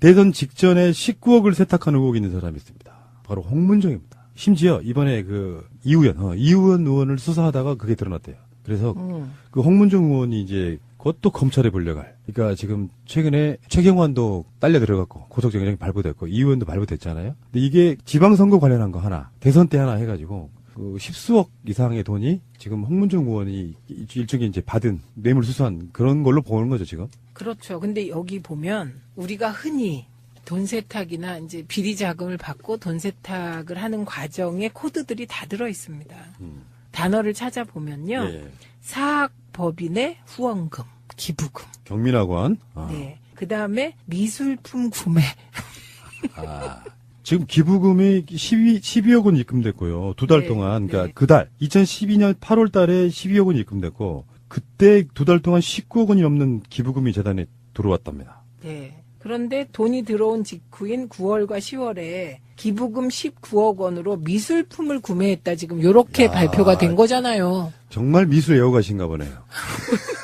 대선 직전에 19억을 세탁한 의혹이 있는 사람이 있습니다. 바로 홍문정입니다. 심지어 이번에 그 이우연, 어, 이우연 의원을 수사하다가 그게 드러났대요. 그래서 음. 그 홍문정 의원이 이제 그것도 검찰에 불려갈. 그러니까 지금 최근에 최경환도 딸려 들어갔고 고속정령이 발부됐고 이 의원도 발부됐잖아요. 근데 이게 지방선거 관련한 거 하나, 대선 때 하나 해가지고 그 십수억 이상의 돈이 지금 홍문정 의원이 일종의 이제 받은 뇌물 수수한 그런 걸로 보는 거죠 지금. 그렇죠. 근데 여기 보면 우리가 흔히 돈 세탁이나 이제 비리 자금을 받고 돈 세탁을 하는 과정에 코드들이 다 들어 있습니다. 단어를 찾아보면요. 예, 예. 사학법인의 후원금, 기부금. 경민학원. 아. 네. 그 다음에 미술품 구매. 아. 지금 기부금이 12, 12억 원 입금됐고요. 두달 네, 동안, 그러니까 네. 그 달, 2012년 8월 달에 12억 원 입금됐고, 그때 두 달 동안 19억 원이 넘는 기부금이 재단에 들어왔답니다. 네. 그런데 돈이 들어온 직후인 9월과 10월에 기부금 19억 원으로 미술품을 구매했다. 지금 요렇게 야, 발표가 된 거잖아요. 정말 미술 애호가신가 보네요.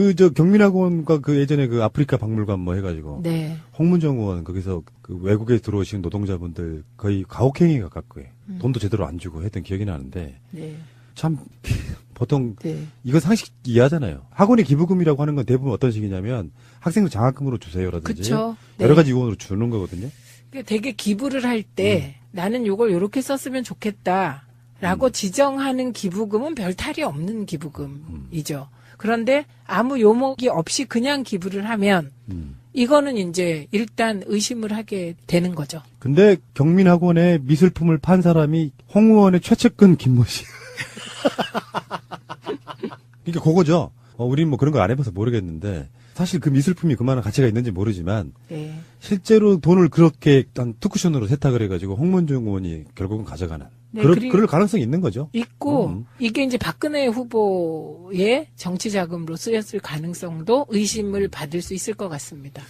그, 저, 경민학원과 그 예전에 그 아프리카 박물관 뭐 해가지고, 네. 홍문정 의원 거기서 그 외국에 들어오신 노동자분들 거의 가혹행위 가깝고, 음. 돈도 제대로 안 주고 했던 기억이 나는데, 네. 참, 보통 네. 이거 상식 이해하잖아요. 학원의 기부금이라고 하는 건 대부분 어떤 식이냐면 학생들 장학금으로 주세요라든지. 네. 여러 가지 유언으로 주는 거거든요. 그러니까 되게 기부를 할때 음. 나는 요걸 요렇게 썼으면 좋겠다 라고 지정하는 기부금은 별 탈이 없는 기부금이죠. 그런데 아무 요목이 없이 그냥 기부를 하면 음. 이거는 이제 일단 의심을 하게 되는 거죠. 근데 경민학원에 미술품을 판 사람이 홍 의원의 최측근 김모 씨. 그러니까 그거죠. 어, 우리는 뭐 그런 거안 해봐서 모르겠는데 사실 그 미술품이 그만한 가치가 있는지 모르지만 네. 실제로 돈을 그렇게 한 투쿠션으로 세탁을 해가지고 홍문종 의원이 결국은 가져가는 네, 그럴, 그럴 가능성이 있는 거죠. 있고 음. 이게 이제 박근혜 후보의 정치 자금으로 쓰였을 가능성도 의심을 받을 수 있을 것 같습니다.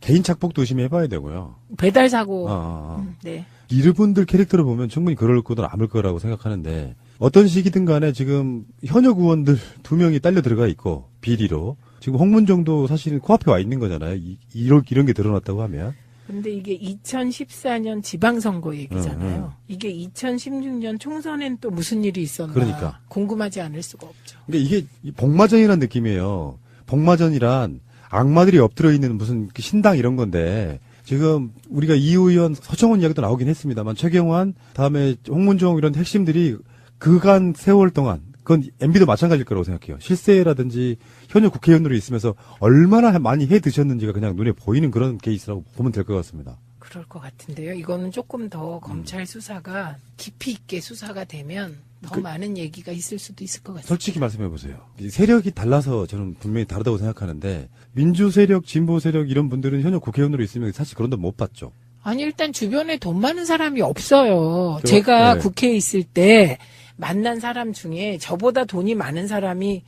개인 착복도 의심해봐야 되고요. 배달 사고 아, 아, 아. 음, 네. 이분들 캐릭터를 보면 충분히 그럴 거든 암을 거라고 생각하는데 어떤 식이든 간에 지금 현역 의원들 두 명이 딸려 들어가 있고 비리로 지금 홍문정도 사실은 코앞에 와 있는 거잖아요. 이, 이런 이런 게 드러났다고 하면 근데 이게 2014년 지방선거 얘기잖아요. 응, 이게 2016년 총선엔 또 무슨 일이 있었나 그러니까. 궁금하지 않을 수가 없죠. 그러니까 이게 이 복마전이라는 느낌이에요. 복마전이란 악마들이 엎드려 있는 무슨 그 신당 이런 건데 지금 우리가 이 의원 서청원 이야기도 나오긴 했습니다만 최경환 다음에 홍문종 이런 핵심들이 그간 세월 동안 그건 MB도 마찬가지일 거라고 생각해요. 실세라든지 현역 국회의원으로 있으면서 얼마나 많이 해 드셨는지가 그냥 눈에 보이는 그런 케이스라고 보면 될 것 같습니다. 그럴 것 같은데요. 이거는 조금 음. 더 검찰 수사가 깊이 있게 수사가 되면 더 그- 많은 얘기가 있을 수도 있을 것 같습니다. 솔직히 말씀해 보세요. 이 세력이 달라서 저는 분명히 다르다고 생각하는데 민주 세력, 진보 세력 이런 분들은 현역 국회의원으로 있으면 사실 그런 돈 못 받죠. 아니 일단 주변에 돈 많은 사람이 없어요. 저- 제가 네. 국회에 있을 때 만난 사람 중에 저보다 돈이 많은 사람이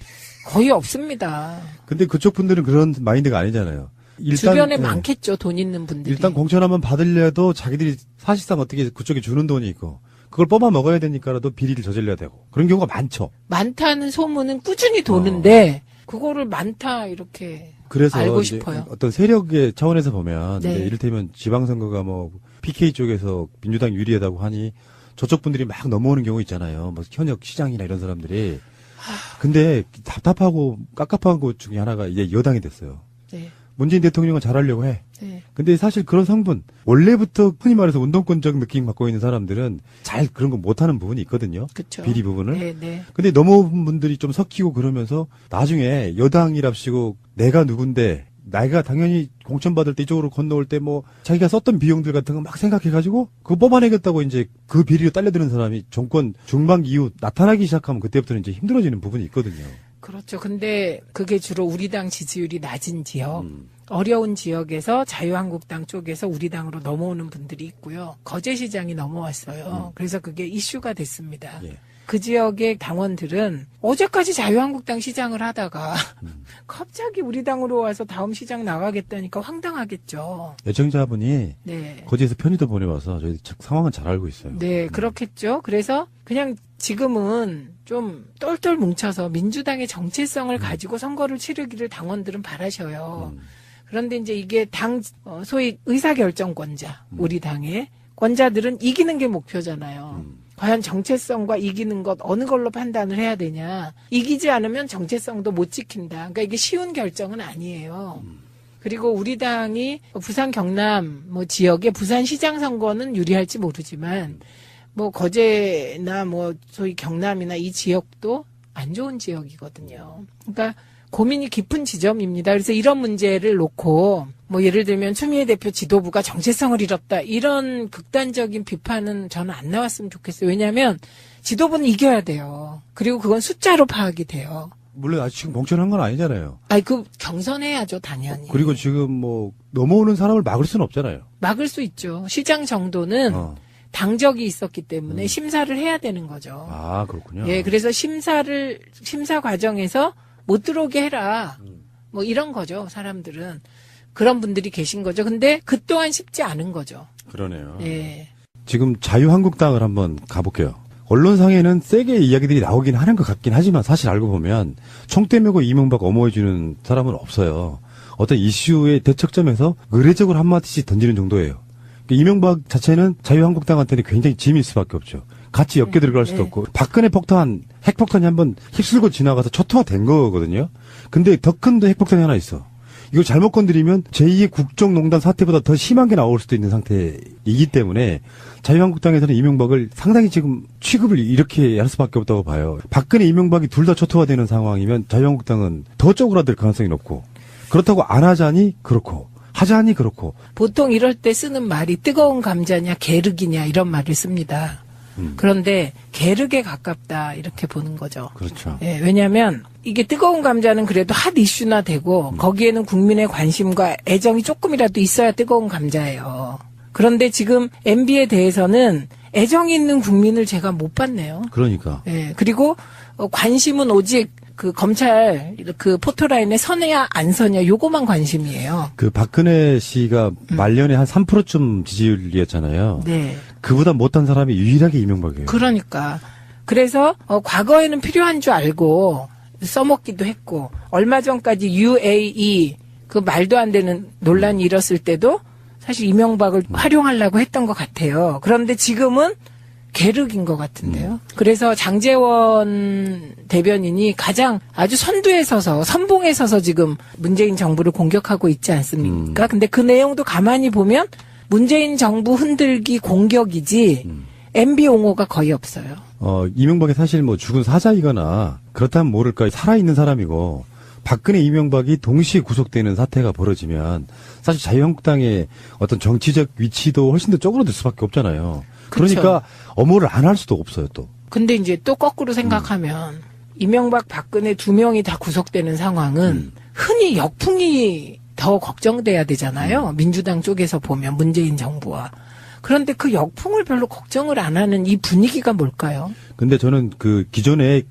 거의 없습니다. 근데 그쪽 분들은 그런 마인드가 아니잖아요. 일단, 주변에 예. 많겠죠 돈 있는 분들이. 일단 공천 한번 받으려도 자기들이 사실상 어떻게 그쪽에 주는 돈이 있고 그걸 뽑아 먹어야 되니까라도 비리를 저질러야 되고 그런 경우가 많죠. 많다는 소문은 꾸준히 도는데 그거를 많다 이렇게 그래서 알고 싶어요. 어떤 세력의 차원에서 보면 네. 이를테면 지방선거가 뭐 PK 쪽에서 민주당 유리하다고 하니 저쪽 분들이 막 넘어오는 경우 있잖아요. 뭐 현역 시장이나 이런 사람들이. 근데 답답하고 깝깝한 것 중에 하나가 이제 여당이 됐어요. 네, 문재인 대통령은 잘하려고 해. 네. 근데 사실 그런 성분 원래부터 흔히 말해서 운동권적 느낌 갖고 있는 사람들은 잘 그런 거 못하는 부분이 있거든요. 그쵸. 비리 부분을. 네, 네. 근데 넘어온 분들이 좀 섞이고 그러면서 나중에 여당이랍시고 내가 누군데 내가 당연히 공천 받을 때 이쪽으로 건너올 때 뭐 자기가 썼던 비용들 같은 거 막 생각해가지고 그거 뽑아내겠다고 이제 그 비리로 딸려드는 사람이 정권 중반기 이후 나타나기 시작하면 그때부터는 이제 힘들어지는 부분이 있거든요. 그렇죠. 근데 그게 주로 우리 당 지지율이 낮은 지역, 음. 어려운 지역에서 자유한국당 쪽에서 우리 당으로 넘어오는 분들이 있고요. 거제시장이 넘어왔어요. 그래서 그게 이슈가 됐습니다. 음. 예. 그 지역의 당원들은 어제까지 자유한국당 시장을 하다가 음. 갑자기 우리 당으로 와서 다음 시장 나가겠다니까 황당하겠죠. 애청자분이 네. 거기에서 편의도 보내와서 저희 상황은 잘 알고 있어요. 네, 그렇겠죠. 그래서 그냥 지금은 좀 똘똘 뭉쳐서 민주당의 정체성을 가지고 선거를 치르기를 당원들은 바라셔요. 음. 그런데 이제 이게 당 어, 소위 의사결정권자 음. 우리 당의 권자들은 이기는 게 목표잖아요. 음. 과연 정체성과 이기는 것 어느 걸로 판단을 해야 되냐? 이기지 않으면 정체성도 못 지킨다. 그러니까 이게 쉬운 결정은 아니에요. 그리고 우리 당이 부산 경남 뭐 지역의 부산시장 선거는 유리할지 모르지만 뭐 거제나 뭐 소위 경남이나 이 지역도 안 좋은 지역이거든요. 그러니까 고민이 깊은 지점입니다. 그래서 이런 문제를 놓고 뭐 예를 들면 추미애 대표 지도부가 정체성을 잃었다 이런 극단적인 비판은 저는 안 나왔으면 좋겠어요. 왜냐하면 지도부는 이겨야 돼요. 그리고 그건 숫자로 파악이 돼요. 물론 아직 지금 멍청한 건 아니잖아요. 아니 그 경선해야죠 당연히. 그리고 지금 뭐 넘어오는 사람을 막을 수는 없잖아요. 막을 수 있죠. 시장 정도는 어. 당적이 있었기 때문에 음. 심사를 해야 되는 거죠. 아 그렇군요. 예, 그래서 심사를 심사 과정에서 못 들어오게 해라. 음. 뭐 이런 거죠. 사람들은 그런 분들이 계신 거죠. 근데 그 또한 쉽지 않은 거죠. 그러네요. 예. 지금 자유한국당을 한번 가볼게요. 언론상에는 세게 이야기들이 나오긴 하는 것 같긴 하지만 사실 알고 보면 총대 메고 이명박 엄호해주는 사람은 없어요. 어떤 이슈의 대척점에서 의례적으로 한마디씩 던지는 정도예요. 그러니까 이명박 자체는 자유한국당한테는 굉장히 짐일 수밖에 없죠. 같이 엮여 들어갈 수도 네. 없고 박근혜 폭탄, 핵폭탄이 한번 휩쓸고 지나가서 초토화된 거거든요. 근데 더 큰 핵폭탄이 하나 있어. 이거 잘못 건드리면 제2의 국정농단 사태보다 더 심한 게 나올 수도 있는 상태이기 때문에 자유한국당에서는 이명박을 상당히 지금 취급을 이렇게 할 수밖에 없다고 봐요. 박근혜 이명박이 둘 다 초토화되는 상황이면 자유한국당은 더 쪼그라들 가능성이 높고 그렇다고 안 하자니 그렇고 하자니 그렇고 보통 이럴 때 쓰는 말이 뜨거운 감자냐 게르기냐 이런 말을 씁니다. 음. 그런데 게르게 가깝다 이렇게 보는 거죠. 그렇죠. 예, 왜냐하면 이게 뜨거운 감자는 그래도 핫 이슈나 되고 거기에는 국민의 관심과 애정이 조금이라도 있어야 뜨거운 감자예요. 그런데 지금 MB에 대해서는 애정이 있는 국민을 제가 못 봤네요. 그러니까 예, 그리고 어, 관심은 오직 그 검찰 그 포토라인에 서냐 안 서냐 요거만 관심이에요. 그 박근혜 씨가 말년에 한 3%쯤 지지율이었잖아요. 네. 그보다 못한 사람이 유일하게 이명박이에요. 그러니까 그래서 어, 과거에는 필요한 줄 알고 써먹기도 했고 얼마 전까지 UAE 그 말도 안 되는 논란이 일었을 때도 사실 이명박을 활용하려고 했던 것 같아요. 그런데 지금은 계륵인 것 같은데요. 그래서 장재원 대변인이 가장 아주 선두에 서서 선봉에 서서 지금 문재인 정부를 공격하고 있지 않습니까? 근데 그 내용도 가만히 보면 문재인 정부 흔들기 공격이지 MB 옹호가 거의 없어요. 어, 이명박이 사실 뭐 죽은 사자이거나 그렇다면 모를까 살아있는 사람이고 박근혜 이명박이 동시에 구속되는 사태가 벌어지면 사실 자유한국당의 어떤 정치적 위치도 훨씬 더 쪼그라들 수밖에 없잖아요. 그쵸. 그러니까 업무를 안 할 수도 없어요 또. 근데 이제 또 거꾸로 생각하면 이명박 박근혜 두 명이 다 구속되는 상황은 흔히 역풍이 더 걱정돼야 되잖아요. 민주당 쪽에서 보면 문재인 정부와. 그런데 그 역풍을 별로 걱정을 안 하는 이 분위기가 뭘까요? 근데 저는 그 기존에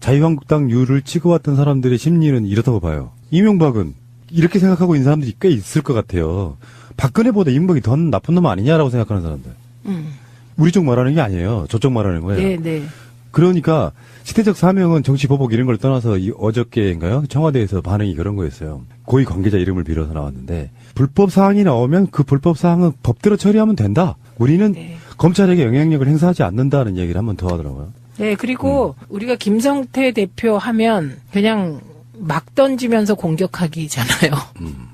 자유한국당 유를 찍어왔던 사람들의 심리는 이렇다고 봐요. 이명박은 이렇게 생각하고 있는 사람들이 꽤 있을 것 같아요. 박근혜보다 이명박이 더 나쁜 놈 아니냐라고 생각하는 사람들. 음. 우리 쪽 말하는 게 아니에요. 저쪽 말하는 거예요. 네, 네. 그러니까 시대적 사명은 정치 보복 이런 걸 떠나서 이 어저께인가요? 청와대에서 반응이 그런 거였어요. 고위 관계자 이름을 빌어서 나왔는데 불법 사항이 나오면 그 불법 사항은 법대로 처리하면 된다. 우리는 네. 검찰에게 영향력을 행사하지 않는다는 얘기를 한 번 더 하더라고요. 네, 그리고 우리가 김성태 대표 하면 그냥 막 던지면서 공격하기잖아요.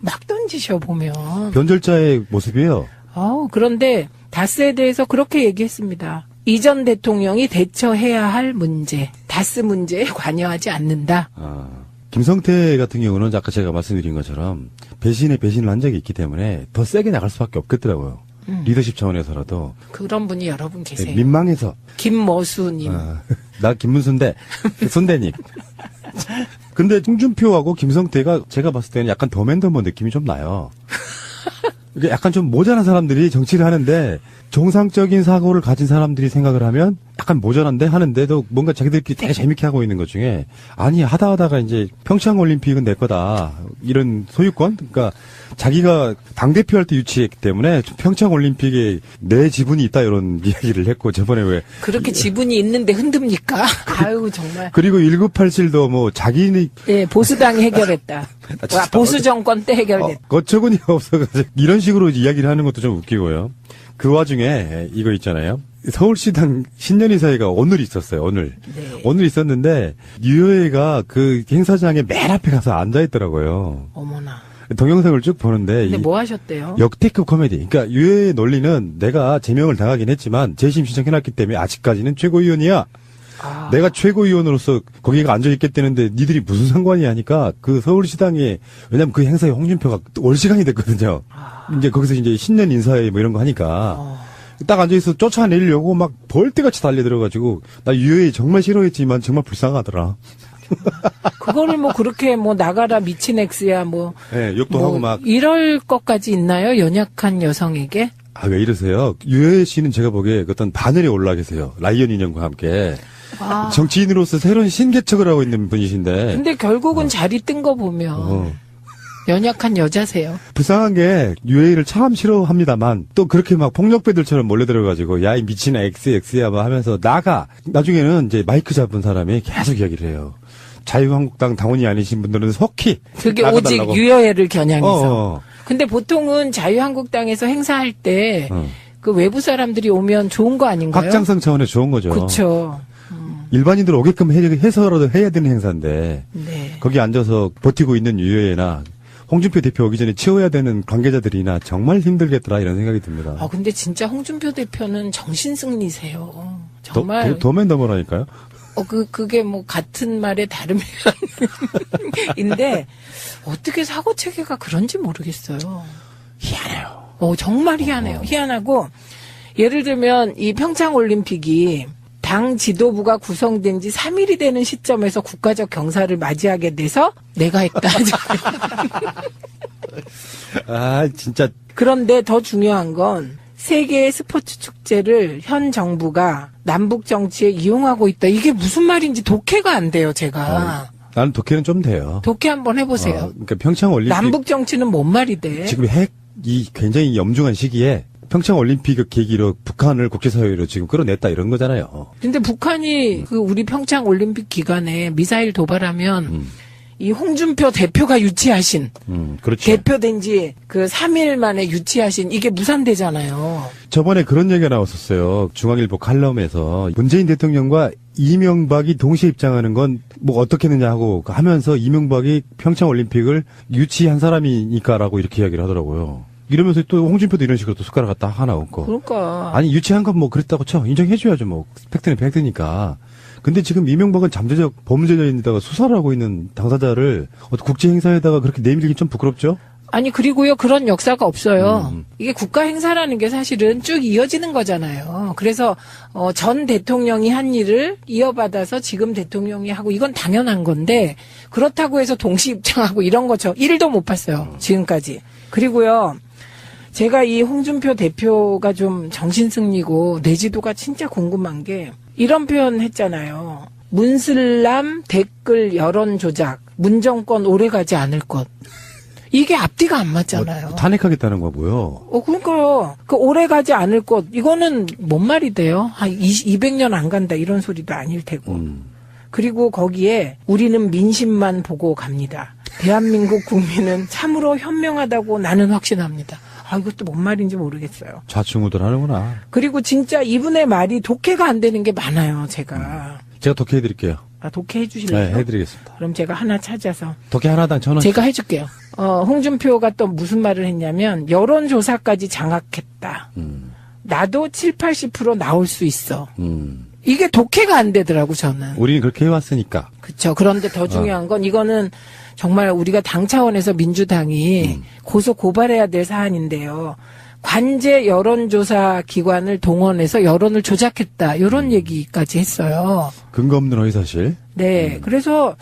막 던지셔 보면. 변절자의 모습이에요. 어, 그런데 다스에 대해서 그렇게 얘기했습니다. 이전 대통령이 대처해야 할 문제, 다스 문제에 관여하지 않는다. 아, 김성태 같은 경우는 아까 제가 말씀드린 것처럼 배신에 배신을 한 적이 있기 때문에 더 세게 나갈 수밖에 없겠더라고요. 리더십 차원에서라도 그런 분이 여러분 네, 계세요. 민망해서 김머수님. 아, 나 김문수인데 손대님. 근데 홍준표하고 김성태가 제가 봤을 때는 약간 더맨더머 느낌이 좀 나요. 약간 좀 모자란 사람들이 정치를 하는데 정상적인 사고를 가진 사람들이 생각을 하면 약간 모자란데 하는데도 뭔가 자기들끼리 되게 재밌게 하고 있는 것 중에 아니 하다 하다가 이제 평창 올림픽은 내 거다 이런 소유권 그러니까 자기가 당 대표 할 때 유치했기 때문에 평창 올림픽에 내 지분이 있다 이런 이야기를 했고 저번에 왜 그렇게 지분이 있는데 흔듭니까? 아유 정말. 그리고 1987도 뭐 자기네 예, 보수당이 해결했다. 와, 보수 정권 때 어, 해결됐다. 거처군이 없어가지고 이런 식으로 이야기를 하는 것도 좀 웃기고요. 그 와중에 이거 있잖아요. 서울시당 신년의사회가 오늘 있었어요. 오늘 네. 오늘 있었는데 유효회가 그 행사장에 맨 앞에 가서 앉아 있더라고요. 어머나. 동영상을 쭉 보는데 근데 이뭐 하셨대요? 역대급 코미디. 그러니까 유효의 논리는 내가 제명을 당하긴 했지만 재심 신청해놨기 때문에 아직까지는 최고위원이야. 아, 내가 최고위원으로서 거기가 앉아 있겠다는데 니들이 무슨 상관이 하니까 그 서울시당에 왜냐면 그 행사에 홍준표가 올 시간이 됐거든요. 이제 거기서 이제 신년 인사회 뭐 이런 거 하니까 아. 어. 딱 앉아 있어 쫓아내려고 막 벌떼같이 달려들어가지고 나 유해 정말 싫어했지만 정말 불쌍하더라. 그거를 뭐 그렇게 뭐 나가라 미친 엑스야 뭐, 예, 욕도 뭐 하고 막 이럴 것까지 있나요? 연약한 여성에게? 아, 왜 이러세요? 유해 씨는 제가 보기에 어떤 바늘에 올라 계세요. 라이언 인형과 함께. 아. 정치인으로서 새로운 신개척을 하고 있는 분이신데. 근데 결국은 자리 뜬 거 보면 어. 연약한 여자세요. 불쌍한 게 유해를 참 싫어합니다만 또 그렇게 막 폭력배들처럼 몰려들어가지고 야이 미친아 XX야 뭐 하면서 나가 나중에는 이제 마이크 잡은 사람이 계속 이야기를 해요. 자유한국당 당원이 아니신 분들은 속히 그게 나가달라고. 오직 유여애를 겨냥해서. 어, 어. 근데 보통은 자유한국당에서 행사할 때그 어. 외부 사람들이 오면 좋은 거 아닌가요? 확장성 차원에 좋은 거죠. 그렇죠. 일반인들 오게끔 해, 해서라도 해야 되는 행사인데 네. 거기 앉아서 버티고 있는 유해나 홍준표 대표 오기 전에 치워야 되는 관계자들이나 정말 힘들겠더라 이런 생각이 듭니다. 아 근데 진짜 홍준표 대표는 정신 승리세요. 도, 정말 도, 도맨더머라니까요. 어, 그, 그게 뭐, 같은 말에 다른 인데, 어떻게 사고 체계가 그런지 모르겠어요. 희한해요. 어, 정말 희한해요. 희한하고, 예를 들면, 이 평창올림픽이 당 지도부가 구성된 지 3일이 되는 시점에서 국가적 경사를 맞이하게 돼서 내가 했다. 아 진짜 그런데 더 중요한 건 세계의 스포츠 축제를 현 정부가 남북 정치에 이용하고 있다. 이게 무슨 말인지 독해가 안 돼요, 제가. 나는 독해는 좀 돼요. 독해 한번 해보세요. 어, 그러니까 평창 올림픽 남북 정치는 뭔 말이 돼? 지금 핵 이 굉장히 염중한 시기에 평창 올림픽을 계기로 북한을 국제사회로 지금 끌어냈다 이런 거잖아요. 근데 북한이 그 우리 평창 올림픽 기간에 미사일 도발하면 음, 이 홍준표 대표가 유치하신 음, 그렇죠. 대표된 지 그 3일 만에 유치하신 이게 무산되잖아요. 저번에 그런 얘기가 나왔었어요. 중앙일보 칼럼에서 문재인 대통령과 이명박이 동시에 입장하는 건 뭐 어떻게 했느냐 하고 하면서 이명박이 평창 올림픽을 유치한 사람이니까라고 이렇게 이야기를 하더라고요. 이러면서 또 홍준표도 이런 식으로 또 숟가락 갖다 하나 얹고. 그러니까 아니 유치한 건 뭐 그랬다고 쳐 인정해줘야죠 뭐 팩트는 팩트니까 근데 지금 이명박은 잠재적 범죄자인데다가 수사를 하고 있는 당사자를 어떤 국제 행사에다가 그렇게 내밀기 좀 부끄럽죠 아니 그리고요 그런 역사가 없어요. 음. 이게 국가 행사라는 게 사실은 쭉 이어지는 거잖아요. 그래서 어, 전 대통령이 한 일을 이어받아서 지금 대통령이 하고 이건 당연한 건데 그렇다고 해서 동시 입장하고 이런 거죠. 일도 못 봤어요 지금까지. 그리고요. 제가 이 홍준표 대표가 좀 정신승리고 내지도가 진짜 궁금한 게 이런 표현 했잖아요. 문슬람 댓글 여론 조작 문정권 오래 가지 않을 것. 이게 앞뒤가 안 맞잖아요. 뭐, 탄핵하겠다는 거고요 어, 그러니까요. 그 오래 가지 않을 것, 이거는 뭔 말이 돼요? 한 20, 200년 안 간다, 이런 소리도 아닐 테고. 음. 그리고 거기에 우리는 민심만 보고 갑니다. 대한민국 국민은 참으로 현명하다고 나는 확신합니다. 아, 이것도 뭔 말인지 모르겠어요. 좌충우돌 하는구나 그리고 진짜 이분의 말이 독해가 안 되는 게 많아요, 제가. 제가 독해해드릴게요 아, 독해 해 주실래요? 네 해드리겠습니다 그럼 제가 하나 찾아서. 독해 하나당 천 원 제가 해줄게요. 어, 홍준표가 또 무슨 말을 했냐면, 여론조사까지 장악했다. 음, 나도 7, 80% 나올 수 있어. 음. 이게 독해가 안 되더라고, 저는. 우리는 그렇게 해왔으니까 그쵸. 그런데 더 중요한 건 이거는 정말 우리가 당 차원에서 민주당이 고소 고발해야 될 사안인데요. 관제 여론조사 기관을 동원해서 여론을 조작했다. 이런 얘기까지 했어요. 근거 없는 허위사실 네. 그래서,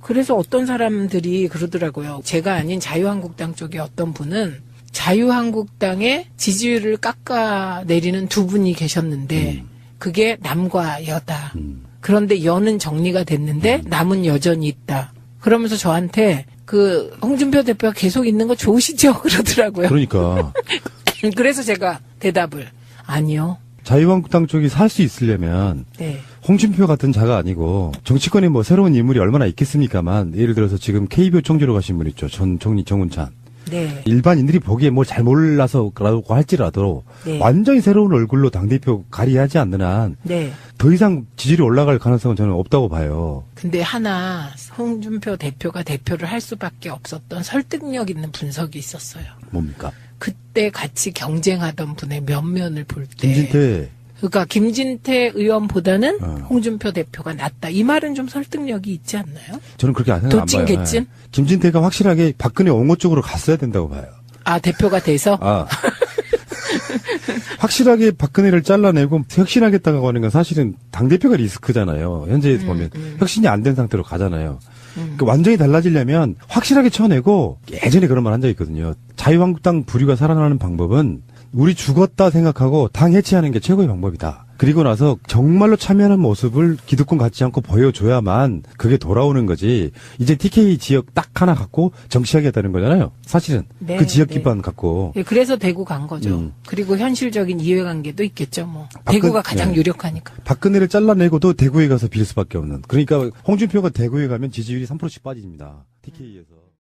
그래서 어떤 사람들이 그러더라고요. 제가 아닌 자유한국당 쪽에 어떤 분은 자유한국당의 지지율을 깎아내리는 두 분이 계셨는데, 그게 남과 여다. 음. 그런데 여는 정리가 됐는데 남은 여전히 있다. 그러면서 저한테 그 홍준표 대표가 계속 있는 거 좋으시죠? 그러더라고요. 그러니까 그래서 제가 대답을 아니요. 자유한국당 쪽이 살 수 있으려면 네. 홍준표 같은 자가 아니고 정치권에 뭐 새로운 인물이 얼마나 있겠습니까만 예를 들어서 지금 KBO 총재로 가신 분 있죠. 전 총리 정운찬. 네. 일반인들이 보기에 뭘잘 몰라서라고 할지라도 네. 완전히 새로운 얼굴로 당대표 가리하지 않는 한더 네. 이상 지지율이 올라갈 가능성은 저는 없다고 봐요. 근데 하나 홍준표 대표가 대표를 할 수밖에 없었던 설득력 있는 분석이 있었어요. 뭡니까? 그때 같이 경쟁하던 분의 면면을 볼 때. 김진태 그러니까 김진태 의원보다는 어. 홍준표 대표가 낫다. 이 말은 좀 설득력이 있지 않나요? 저는 그렇게 안 생각 안 도찐 봐요. 개찐? 예. 김진태가 확실하게 박근혜 옹호 쪽으로 갔어야 된다고 봐요. 아 대표가 돼서 아. 확실하게 박근혜를 잘라내고 혁신하겠다고 하는 건 사실은 당대표가 리스크잖아요. 현재 음, 보면 혁신이 안 된 상태로 가잖아요. 그러니까 완전히 달라지려면 확실하게 쳐내고 예전에 그런 말 한적 있거든요. 자유한국당 부류가 살아나는 방법은 우리 죽었다 생각하고 당 해체하는 게 최고의 방법이다. 그리고 나서 정말로 참여하는 모습을 기득권 갖지 않고 보여줘야만 그게 돌아오는 거지. 이제 TK 지역 딱 하나 갖고 정치하겠다는 거잖아요. 사실은 네, 그 지역 네. 기반 갖고 예, 그래서 대구 간 거죠. 음. 그리고 현실적인 이해관계도 있겠죠. 뭐 박근- 대구가 가장 네. 유력하니까. 박근혜를 잘라내고도 대구에 가서 빌 수밖에 없는. 그러니까 홍준표가 대구에 가면 지지율이 3%씩 빠집니다. TK에서.